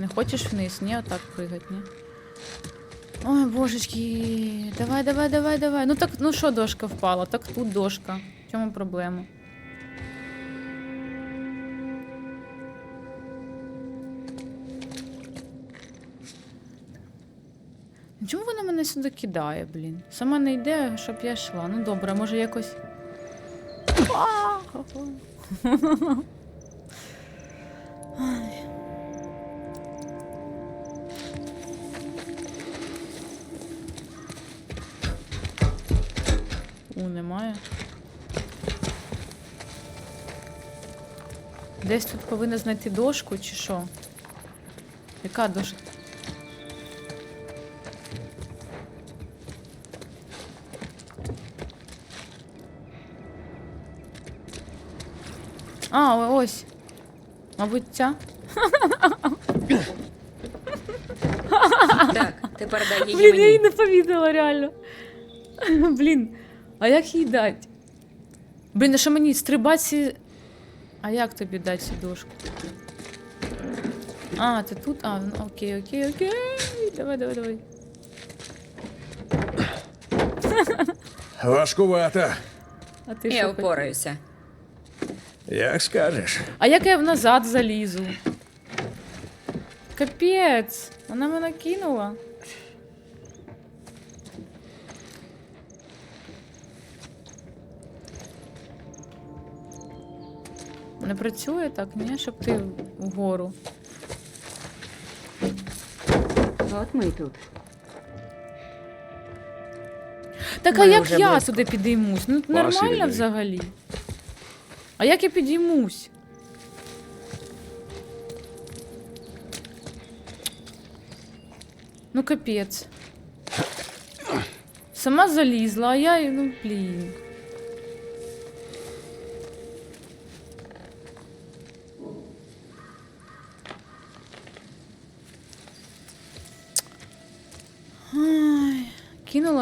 Не хочеш вниз? Ні, отак пригать, ні? Ой, божечки. Давай, давай, давай, давай. Ну так, ну що дошка впала? Так тут дошка. В чому проблема? Чому вона мене сюди кидає, блін? Сама не йде, щоб я йшла. Ну добре, може якось. Десь тут повинна знайти дошку чи що? Яка дошка? А, ось. Мабуть, ця. Так, тепер дай її Блін, я мені. її не помітила, реально. Блін, а як їй дати? Блін, а що мені стрибати? А як тобі дати цю дошку? А, ти тут? А, ну окей, окей, окей. Давай, давай, давай. Важкувата. А ти Я що? хотів? впораюся. Як скажеш. А як я назад залізу? Капець, вона мене кинула. Не працює так, ні? Щоб ти вгору. От ми й тут. Так а Ми як вже я близько. туди підіймусь? Ну нормально віддай. взагалі. А як я підіймусь? Ну капець. Сама залізла, а я, і- ну блін.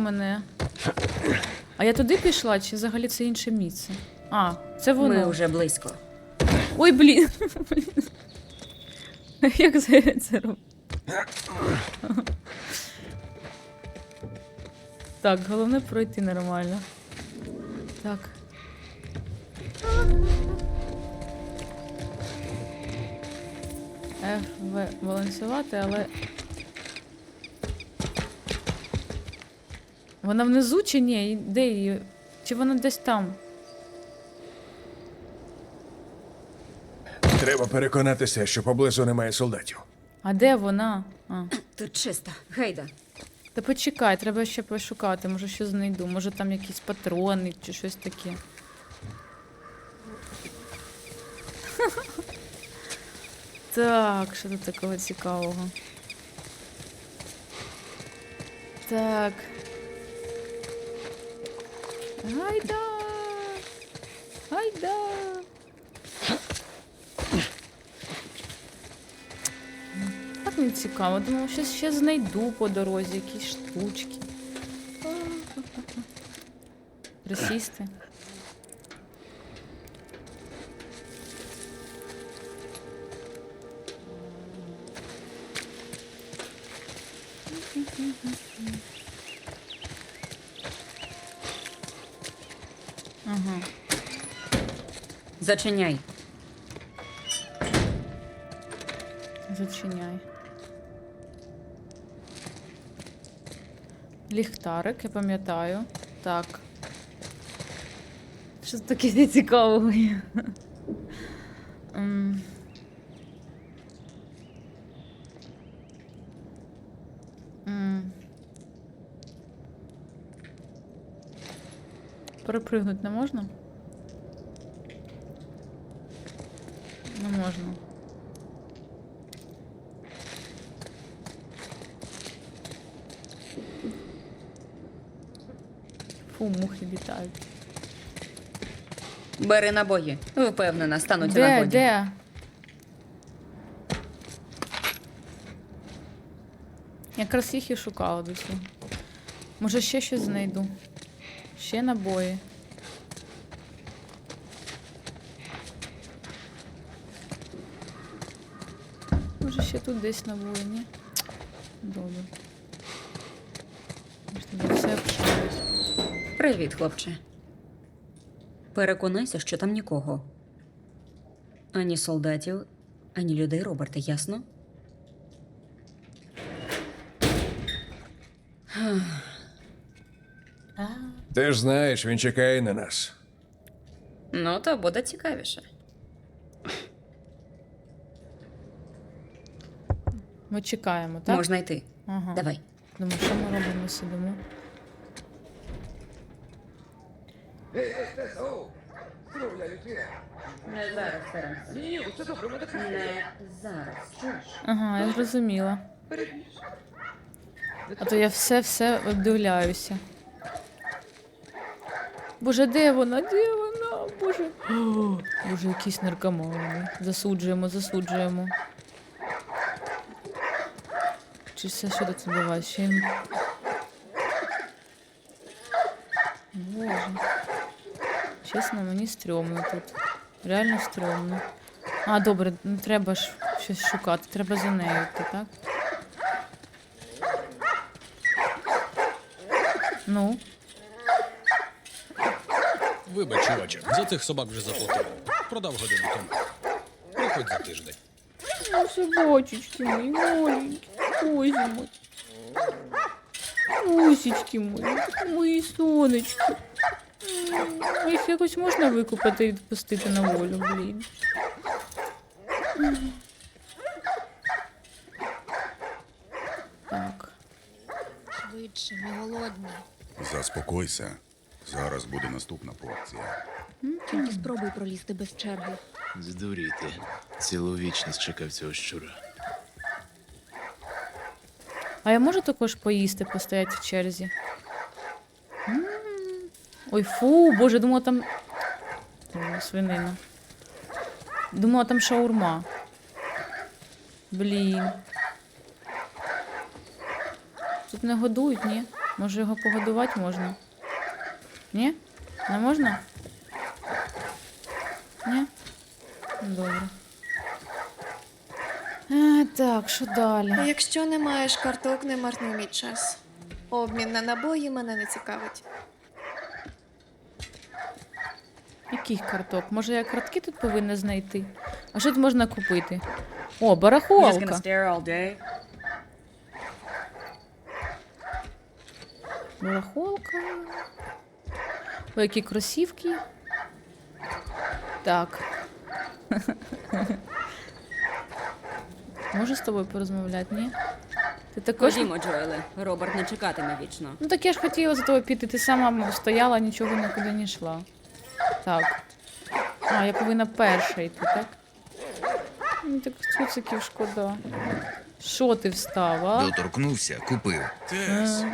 Мене. А я туди пішла, чи взагалі це інше місце? А, це воно. Ми вже близько. Ой, блін. Як це це робить? Так, головне пройти нормально. Так. В балансувати, але. Вона внизу чи ні? Де її? Чи вона десь там? Треба переконатися, що поблизу немає солдатів. А де вона? А. Тут чисто. Гайда. Та почекай, треба ще пошукати, може що знайду. Може там якісь патрони чи щось таке. Так, що тут такого цікавого? Так. Гайда! Гайда! Так не цікаво. Думаю, щось ще знайду по дорозі, якісь штучки. Присісти. Зачиняй. Зачиняй. Ліхтарик, я пам'ятаю. Так. Що таке нецікавого є? Перепригнути не можна? Не можна. Фу, мухи літають. Бери набої. Впевнена, стануть у Де, нагоді. де? Якраз їх і шукала до цього. Може ще щось знайду. Ще набої. Може ще тут десь набої, ні? Добре. Тоді все обшарить. Привіт, хлопче. Переконайся, що там нікого. Ані солдатів, ані людей Роберта, ясно? Ти ж знаєш, він чекає на нас. Ну, то буде цікавіше. Ми чекаємо, так? Можна йти. Ага. Давай. Думаю, що ми робимо, сидимо. Не зараз, Теренс. Не зараз. Чуєш? Ага, я зрозуміла. А то я все-все обдивляюся. Боже, де вона? Де вона? Боже. О, Боже, якісь наркомани. Засуджуємо, засуджуємо. Чи все, що тут відбувається? Ще їм... Боже. Чесно, мені стрьомно тут. Реально стрьомно. А, добре, ну треба ж щось шукати. Треба за нею йти, так? Ну, Вибач, чуваче, за цих собак вже заплатив. Продав годину тому. Приходь за тиждень. ну собачечки мої, маленькі, ой мой. Усічки мої, мої сонечки. Їх якось можна викупати і відпустити на волю, блін. Так. Швидше, ми голодні. Заспокойся. Зараз буде наступна порція. Тільки спробуй пролізти без черги. Здуріти. Цілу вічність чекав цього щура. А я можу також поїсти, постояти в черзі? Ой, фу, боже, думала там. Ой, свинина. Думала, там шаурма. Блін. Тут не годують, ні? Може його погодувати можна? Ні? Не можна? Ні? Добре. Е, так, що далі? Якщо не маєш карток, не марнуй мій час. Обмін на набої мене не цікавить. Яких карток? Може я картки тут повинна знайти? А що тут можна купити? О, барахолка. Барахолка. Ой, які кросівки. Так. Можу з тобою порозмовляти, ні? Ти також. Ходімо, Джоеле. Роберт не чекатиме вічно. Ну так я ж хотіла за тобою піти. Ти сама стояла, нічого нікуди не йшла. Так. А, я повинна перша йти, так? Ну так цуциків шкода. Що ти встав, а? Доторкнувся, купив. Тес,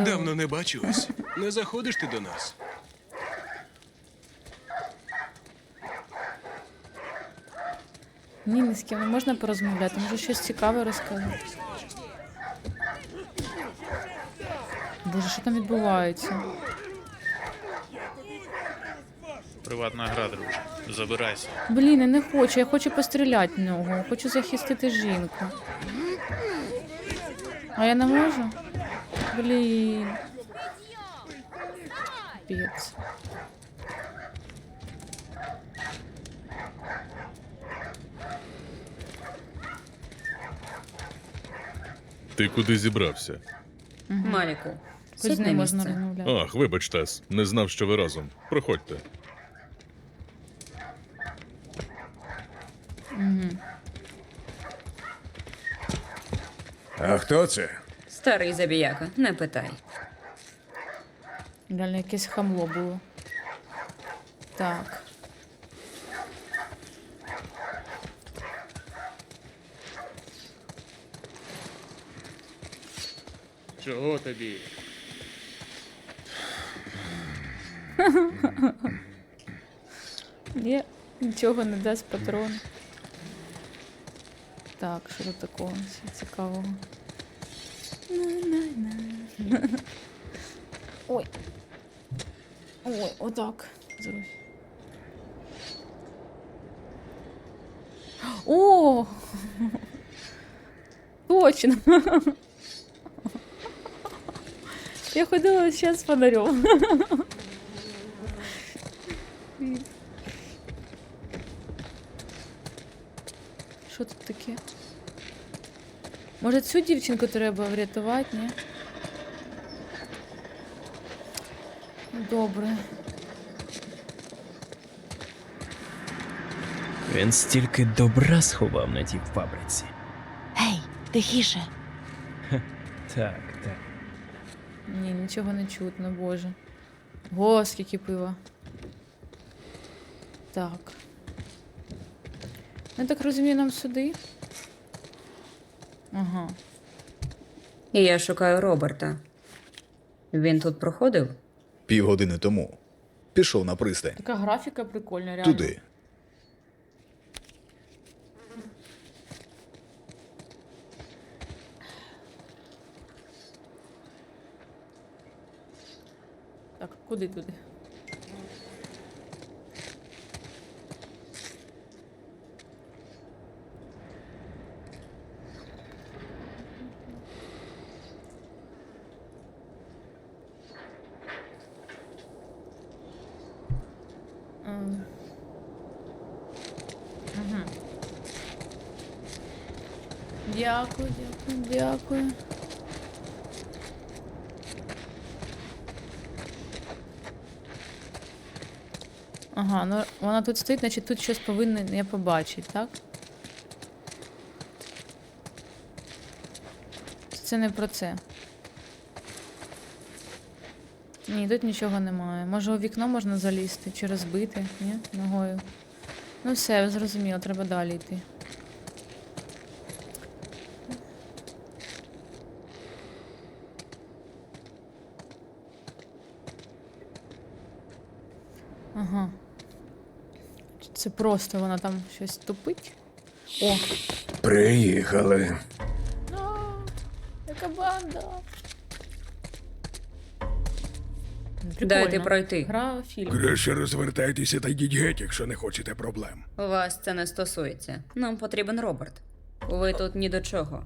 давно не бачились. Не заходиш ти до нас? Ні, ні з ким не можна порозмовляти, може щось цікаве розказати. Боже, що там відбувається? Приватна гра, друже. Забирайся. Блін, я не хочу, я хочу постріляти в нього, хочу захистити жінку. А я не можу? Блін. Піц. Ти куди зібрався? Маліку. Хоч з ним можна розмовляти. Ах, вибач, Тес, не знав, що ви разом. Проходьте. А хто це? Старий забіяка, не питай. Реально якесь хамло було. Так. Чого тобі? Ні, нічого не дасть патрон. Так, що тут такого цікавого? Ой. Ой, отак. О! точно. Я ходила ще з фонарем. Таке? Може цю дівчинку треба врятувати, ні? Добре. Він стільки добра сховав на тій фабриці. Гей, тихіше. Так, так. Ні, нічого не чутно, боже. Го, скільки пива. Так. Я так розумію, нам сюди. Ага. І я шукаю Роберта. Він тут проходив? Півгодини тому. Пішов на пристань. Така графіка прикольна, реально. Туди. Так, куди туди? Дякую, дякую, дякую. Ага, ну вона тут стоїть, значить тут щось повинен я побачити, так? Це не про це. Ні, тут нічого немає. Може у вікно можна залізти чи розбити, ні? Ногою. Ну все, зрозуміло, треба далі йти. Ага. Це просто вона там щось тупить. О, Приїхали. яка банда. Дайте пройти. Гра фільм. Краще розвертайтеся та йдіть геть, якщо не хочете проблем. Вас це не стосується. Нам потрібен Роберт. Ви тут ні до чого.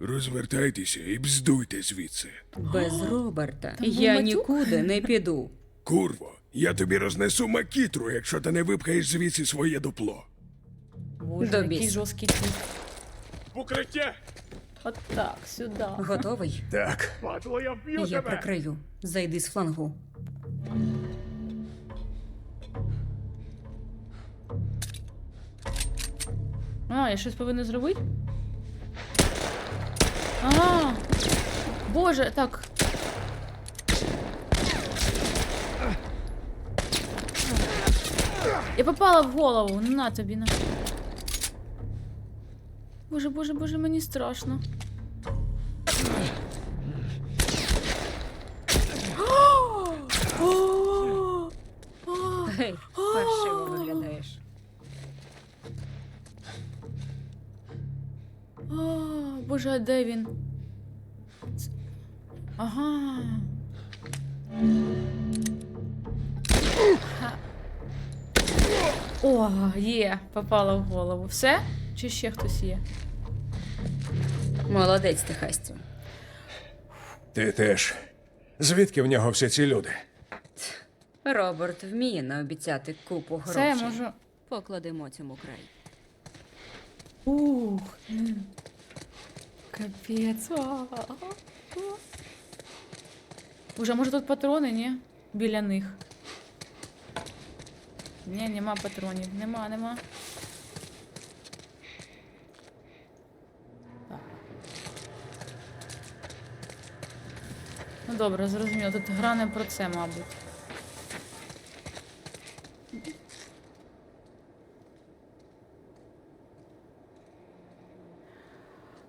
Розвертайтеся і бздуйте звідси. Без Роберта Там був я матюк? нікуди не піду. Курво, я тобі рознесу макітру, якщо ти не випхаєш звідси своє дупло. Боже, До який біса. жорсткий тип. Укриття! От так, сюди. Готовий? Так. Падло, я вб'ю Я прикрию. Зайди з флангу. А, я щось повинна зробити? А, боже, так. Я попала в голову. Ну, На тобі, на. Боже, боже, боже, мені страшно. Гей, паршиво виглядаєш. Боже, а де він? Ага. О, є, попала в голову. Все? Чи ще хтось є? Молодець, Техастю. Ти теж. Звідки в нього всі ці люди? Роберт вміє наобіцяти купу грошей. Я можу. Покладемо цьому край. Ух. Капець. Уже, може тут патрони, ні? Біля них. Ні, нема патронів. Нема, нема. Ну добре, зрозуміло. Тут гра не про це, мабуть.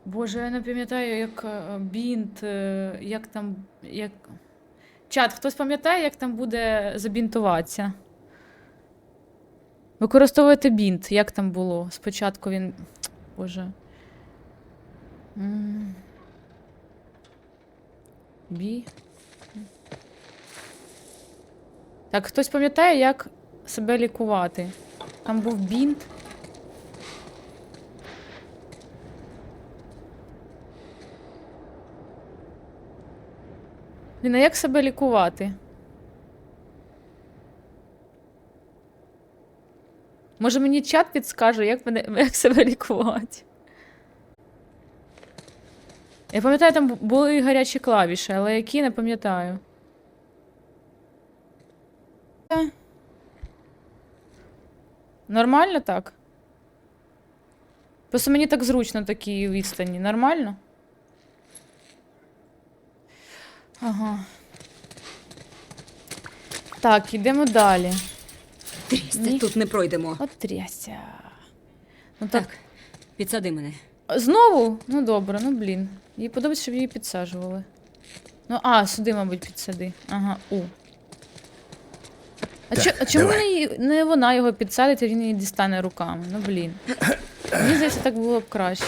Боже, я не пам'ятаю, як е, бінт, е, як там. Як... Чат, хтось пам'ятає, як там буде забінтуватися? Використовуйте бінт. Як там було? Спочатку він. Боже. Бі. Так, хтось пам'ятає, як себе лікувати? Там був бінт. Він а як себе лікувати? Може мені чат підскаже, як, мене, як себе лікувати? Я пам'ятаю, там були гарячі клавіші, але які не пам'ятаю. Нормально так? Просто мені так зручно такі відстані. Нормально? Ага. Так, ідемо далі. Трясся, Ні. тут не пройдемо. От трясся. Ну так. Так, підсади мене. Знову? Ну добре, ну блін. Їй подобається, щоб її підсаджували. Ну, а, сюди, мабуть, підсади. Ага, у. А, чо, а чому не, не вона його підсадить, а він її дістане руками? Ну блін. Мені здається, так було б краще.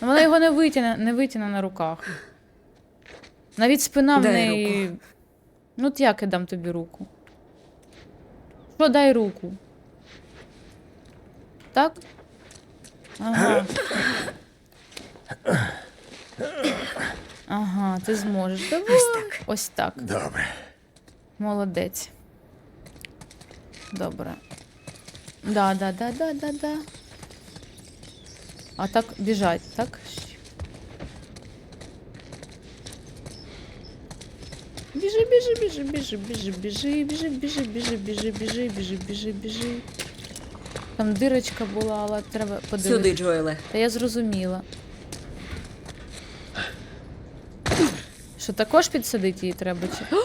Ну, вона його не витягне, не витягне на руках. Навіть спина в Дай неї. Ну, от як я дам тобі руку? Що дай руку? Так? Ага. Ага, ти зможеш. Давай. Ось так. Ось так. Добре. Молодець. Добре. Да, да, да, да, да, да. А так біжать, так? Біжи, біжи, біжи, біжи, біжи, біжи, біжи, біжи, біжи, біжи, біжи, біжи, біжи, біжи. Там дирочка була, але треба подивитися. Сюди, Джоеле. Та я зрозуміла. Що також підсадити її треба чи.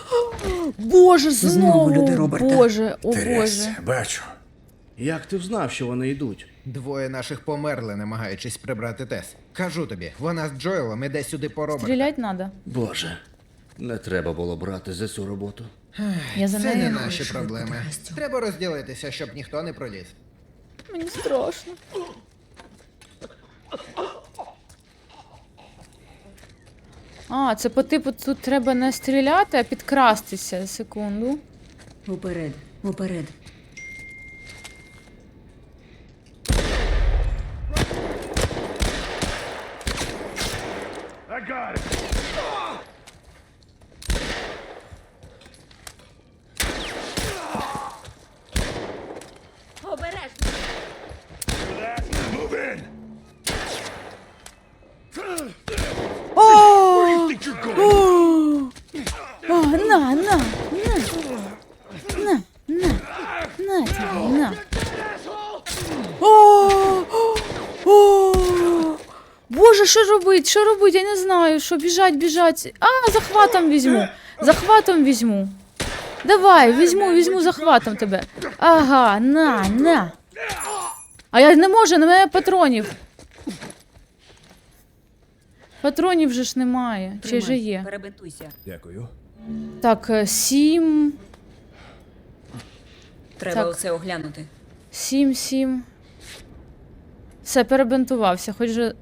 Боже, знову! Знову люди Роберта. Боже, о Терес, Боже. бачу. Як ти взнав, що вони йдуть? Двоє наших померли, намагаючись прибрати Тес. Кажу тобі, вона з Джоелом іде сюди по Роберта. Стрілять треба. Боже, не треба було брати за цю роботу. Я за Це не наші проблеми. Треба розділитися, щоб ніхто не проліз. Мені страшно. А, це по типу тут треба не стріляти, а підкрастися. Секунду. Уперед, уперед. О, на, на, на. На, на. На тебе, на. О, о, Боже, що робить? Що робить? Я не знаю. Що біжать, біжать. А, захватом візьму. Захватом візьму. Давай, візьму, візьму захватом тебе. Ага, на, на. А я не можу, немає патронів. Патронів же ж немає. Чи же є? Перебинтуйся. Дякую. Так, е, сім. Треба Так. оце оглянути. Сім, сім. Все, перебинтувався, хоч же.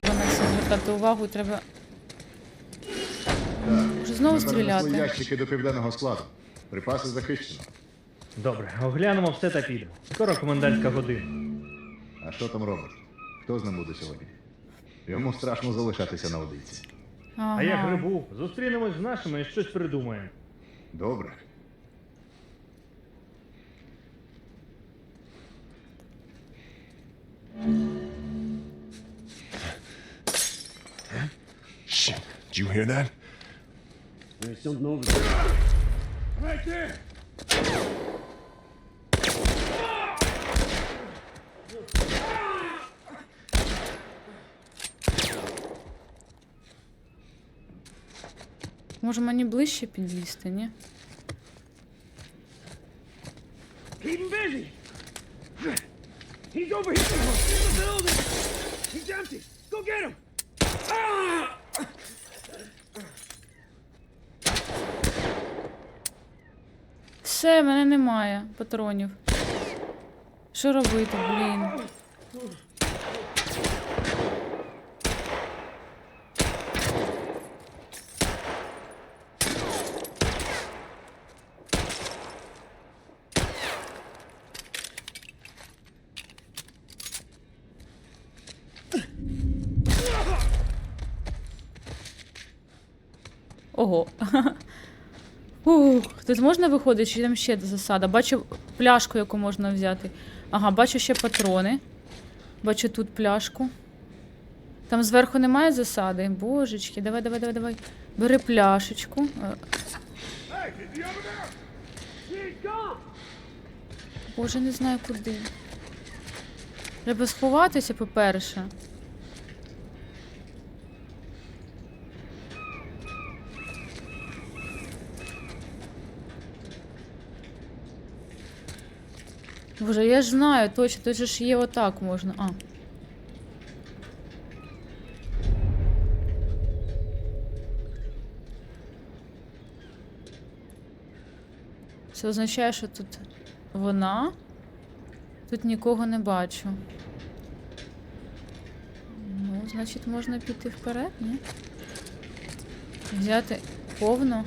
Треба на це звертати увагу, треба. Вже знову стріляти. ящики до південного складу. Припаси захищено. Добре, оглянемо все та підемо. Скоро комендантська година. А що там робиш? Хто з ним буде сьогодні? Йому страшно залишатися наодинці. Ага. А я грибу. Зустрінемось з нашими і щось придумаємо. Добре. Shit, did you hear that? Може мені ближче підлізти, ні? He's over here! In the! Все, мене немає патронів. Що робити, блін? Ого. Ух, тут можна виходити, чи там ще засада? Бачу пляшку, яку можна взяти. Ага, бачу ще патрони. Бачу тут пляшку. Там зверху немає засади. Божечки, давай, давай, давай, давай. Бери пляшечку. Боже, не знаю куди. Треба сховатися, по-перше. Боже, я ж знаю, точно, тут ж є отак можна. А. Це означає, що тут вона. Тут нікого не бачу. Ну, значить, можна піти вперед, ні? Взяти повну.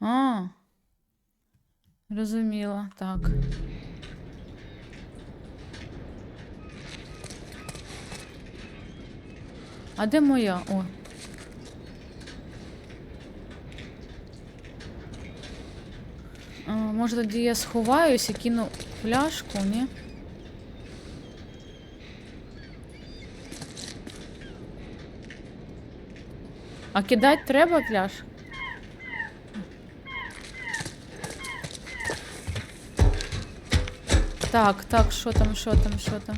А. Розуміла, так. А де моя? О. А, може тоді я сховаюсь і кину пляшку, ні? А кидати треба пляшку? Так, так, що там, що там, що там?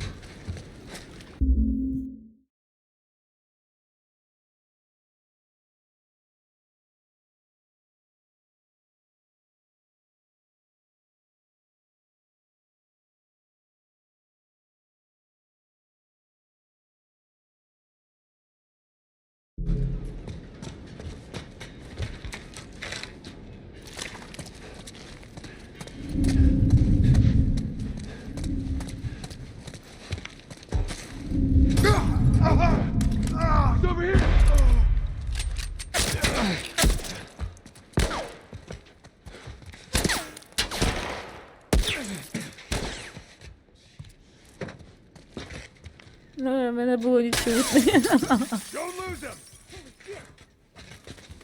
Було не чути.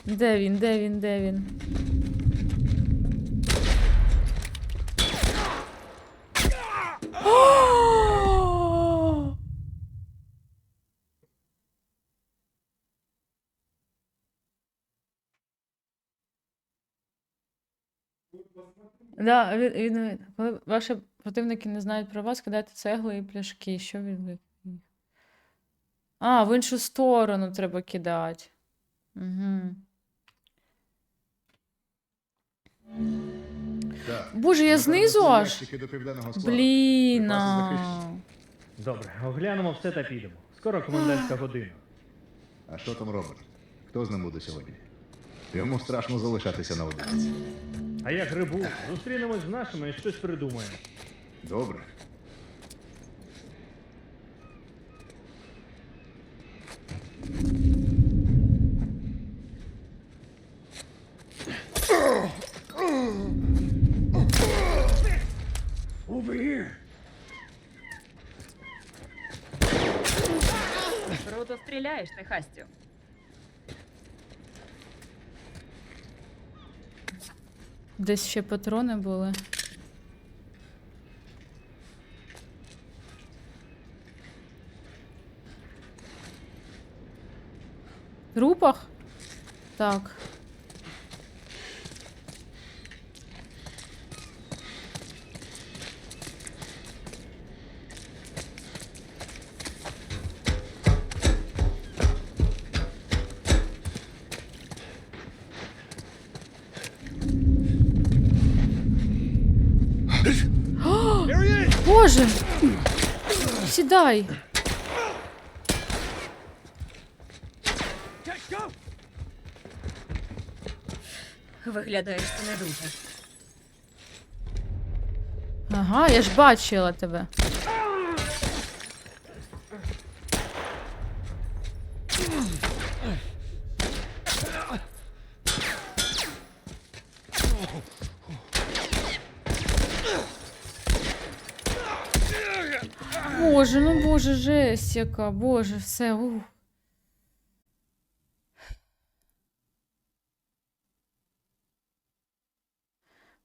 Де він, де він, де він? Да, він, він, коли ваші противники не знають про вас, кидайте цегли і пляшки. Що він? А, в іншу сторону треба кидати. Угу. Боже, я знизу аж. ящики до південного складу. Блін. Добре, оглянемо все та підемо. Скоро комендантська година. А що там Роберт? Хто з ним буде сьогодні? Йому страшно залишатися наодинці. А як грибу, зустрінемось з нашими і щось придумаємо. Добре. Стріляєш, нехастю. Десь ще патрони були. Трупах? Так. Боже! Сідай! Виглядаєш ти не дуже. Ага, я ж бачила тебе. Боже, ну боже, жесть яка, боже, все. Ух.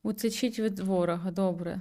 Утечіть від ворога, добре.